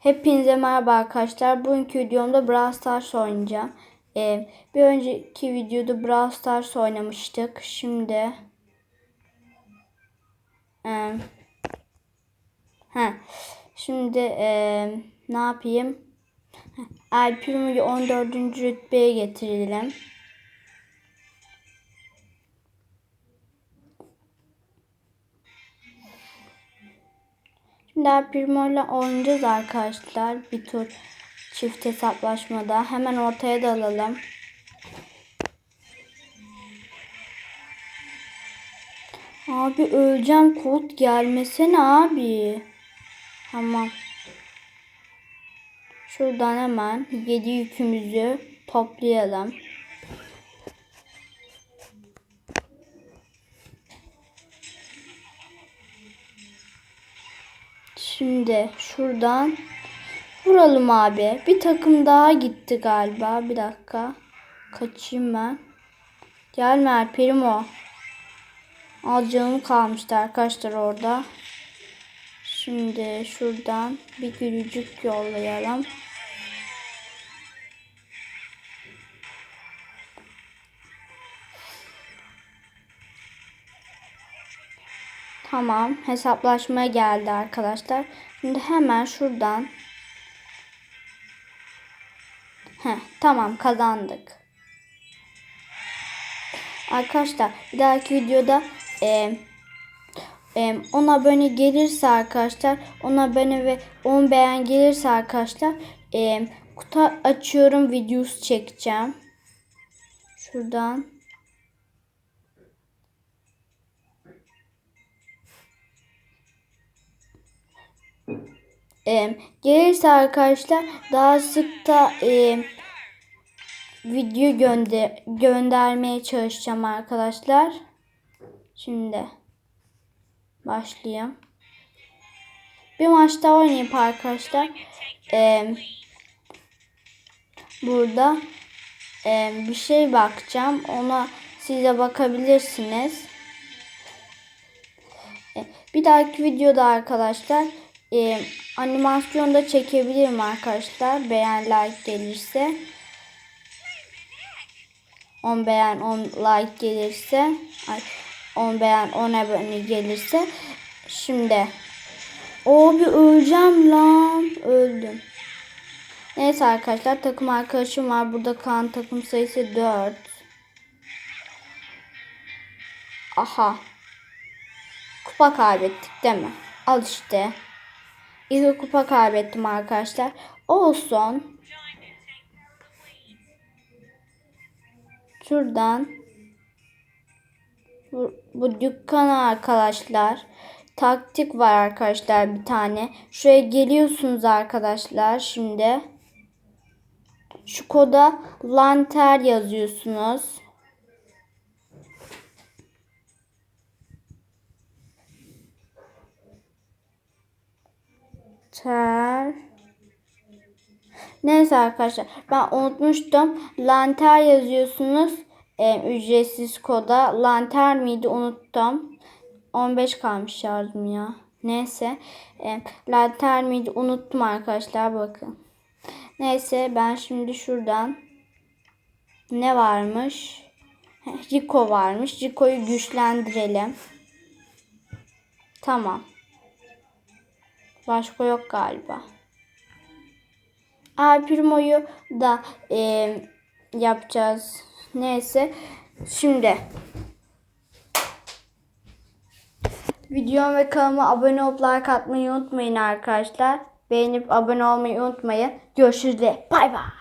Hepinize merhaba arkadaşlar. Bugünkü videomda Brawl Stars oynayacağım. Ee, bir önceki videoda Brawl Stars oynamıştık. Şimdi ee, heh, şimdi ee, ne yapayım? El Primo'yu 14. rütbeye getirelim. Şimdi El Primo ile oynayacağız arkadaşlar. Bir tur çift hesaplaşmada. Hemen ortaya dalalım. Abi öleceğim kod gelmesene abi. Tamam. Şuradan hemen 7 yükümüzü toplayalım. Şimdi şuradan vuralım abi. Bir takım daha gitti galiba. Bir dakika. Kaçayım ben. Gelme Alperim o. Az canım kalmıştı arkadaşlar orada. Şimdi şuradan bir gülücük yollayalım. Tamam. Hesaplaşmaya geldi arkadaşlar. Şimdi hemen şuradan. Heh, tamam kazandık. Arkadaşlar bir dahaki videoda e, e, 10 abone gelirse arkadaşlar 10 abone ve 10 beğen gelirse arkadaşlar e, kutu açıyorum videosu çekeceğim. Şuradan. E, gelirse arkadaşlar daha sık da e, video gönder göndermeye çalışacağım arkadaşlar. Şimdi başlayayım. Bir maç daha oynayıp arkadaşlar. E, burada e, bir şey bakacağım. Ona size bakabilirsiniz. E, bir dahaki videoda arkadaşlar e, animasyon da çekebilirim arkadaşlar. Beğen like gelirse. 10 beğen 10 like gelirse. Ay, 10 beğen 10 abone gelirse. Şimdi. Abi öleceğim lan. Öldüm. Neyse arkadaşlar takım arkadaşım var. Burada kan takım sayısı 4. Aha. Kupa kaybettik değil mi? Al işte. İki kupa kaybettim arkadaşlar. Olsun. Şuradan bu, bu dükkana arkadaşlar taktik var arkadaşlar bir tane. Şuraya geliyorsunuz arkadaşlar şimdi. Şu koda lanter yazıyorsunuz. Ter. Neyse arkadaşlar ben unutmuştum. Lanter yazıyorsunuz. E, ücretsiz koda. Lanter miydi unuttum. 15 kalmış şarjım ya. Neyse. E, lanter miydi unuttum arkadaşlar bakın. Neyse ben şimdi şuradan ne varmış? Rico varmış. Rico'yu güçlendirelim. Tamam. Başka yok galiba. El Primo'yu da e, yapacağız. Neyse. Şimdi videom ve kanalıma abone olup like atmayı unutmayın arkadaşlar. Beğenip abone olmayı unutmayın. Görüşürüz. Bay bay.